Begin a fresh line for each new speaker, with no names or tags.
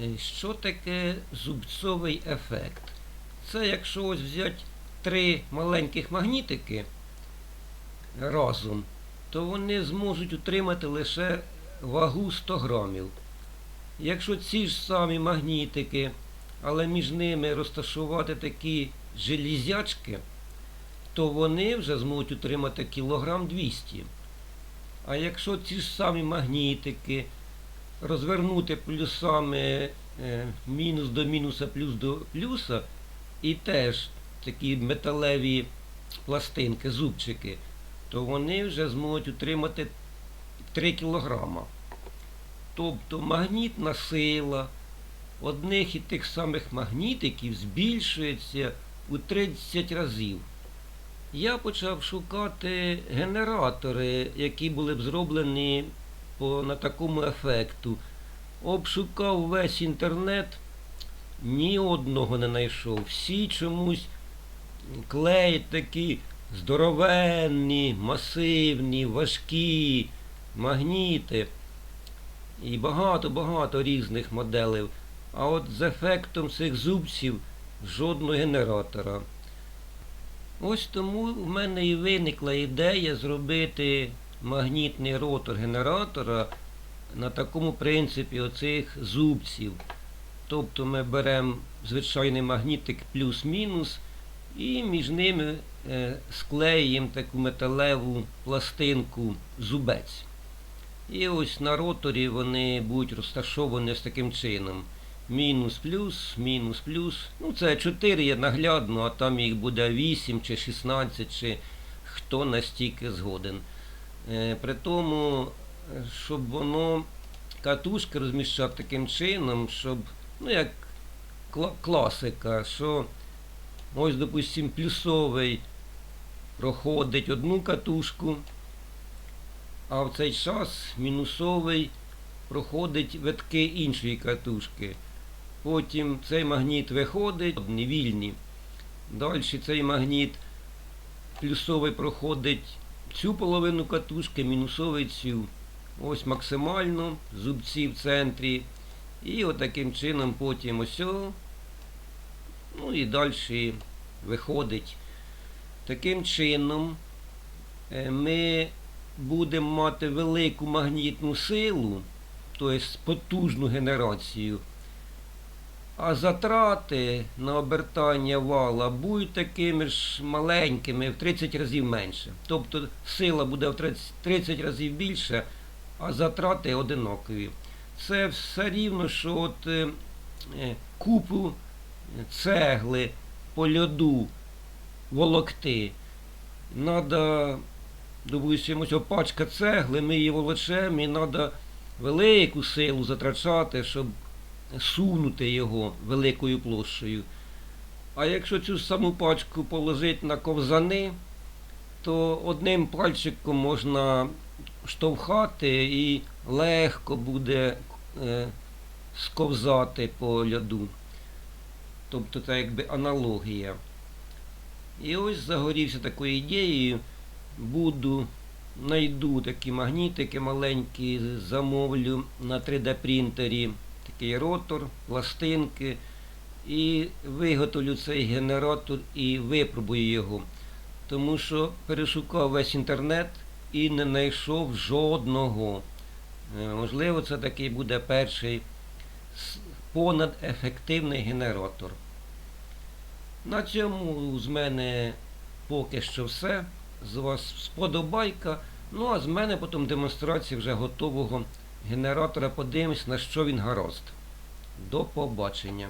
Е, Що таке зубцовий ефект? Це якщо ось взяти три маленьких магнітики разом, то вони зможуть утримати лише вагу 100 грамів. Якщо ці ж самі магнітики, але між ними розташувати такі железячки, то вони вже зможуть утримати кілограм 200. А якщо ці ж самі магнітики розвернути плюсами е, мінус до мінуса, плюс до плюса, і теж такі металеві пластинки, зубчики, то вони вже зможуть утримати 3 кілограма. Тобто магнітна сила одних і тих самих магнітиків збільшується у 30 разів. Я почав шукати генератори, які були б зроблені по, на такому ефекту. Обшукав весь інтернет, ні одного не знайшов. Всі чомусь клеять такі здоровенні, масивні, важкі магніти. І багато-багато різних моделей. А от з ефектом цих зубців жодного генератора. Ось тому в мене і виникла ідея зробити магнітний ротор генератора на такому принципі оцих зубців. Тобто ми беремо звичайний магнітик плюс-мінус і між ними е, склеїмо таку металеву пластинку зубець. І ось на роторі вони будуть розташовані ось таким чином. Мінус плюс, мінус плюс. Ну це 4 є наглядно, а там їх буде 8 чи 16, чи хто настільки згоден. Е, При тому, е, щоб воно катушки розміщав таким чином, щоб, ну як кла- класика, що ось, допустим, плюсовий проходить одну катушку, а в цей час мінусовий проходить витки іншої катушки. Потім цей магніт виходить, одні вільні. Далі цей магніт плюсовий проходить цю половину катушки, мінусовий цю. Ось максимально, зубці в центрі. І отаким чином потім ось. Ну і далі виходить. Таким чином е, ми будемо мати велику магнітну силу, тобто потужну генерацію. А затрати на обертання вала будуть такими ж маленькими, в 30 разів менше. Тобто сила буде в 30, 30 разів більше, а затрати одинакові. Це все рівно, що от е, е, купу цегли по льоду волокти. Надо, допустимо, пачка цегли, ми її волочемо і треба велику силу затрачати, щоб сунути його великою площею. А якщо цю саму пачку положити на ковзани, то одним пальчиком можна штовхати і легко буде е, сковзати по льоду. Тобто це якби аналогія. І ось загорівся такою ідеєю, буду, знайду такі магнітики маленькі, замовлю на 3D принтері такий ротор, пластинки і виготовлю цей генератор і випробую його. Тому що перешукав весь інтернет і не знайшов жодного. Е, Можливо, це такий буде перший понадефективний генератор. На цьому з мене поки що все. З вас сподобайка. Ну а з мене потім демонстрація вже готового генератора. Подивимось, на що він гаразд. До побачення.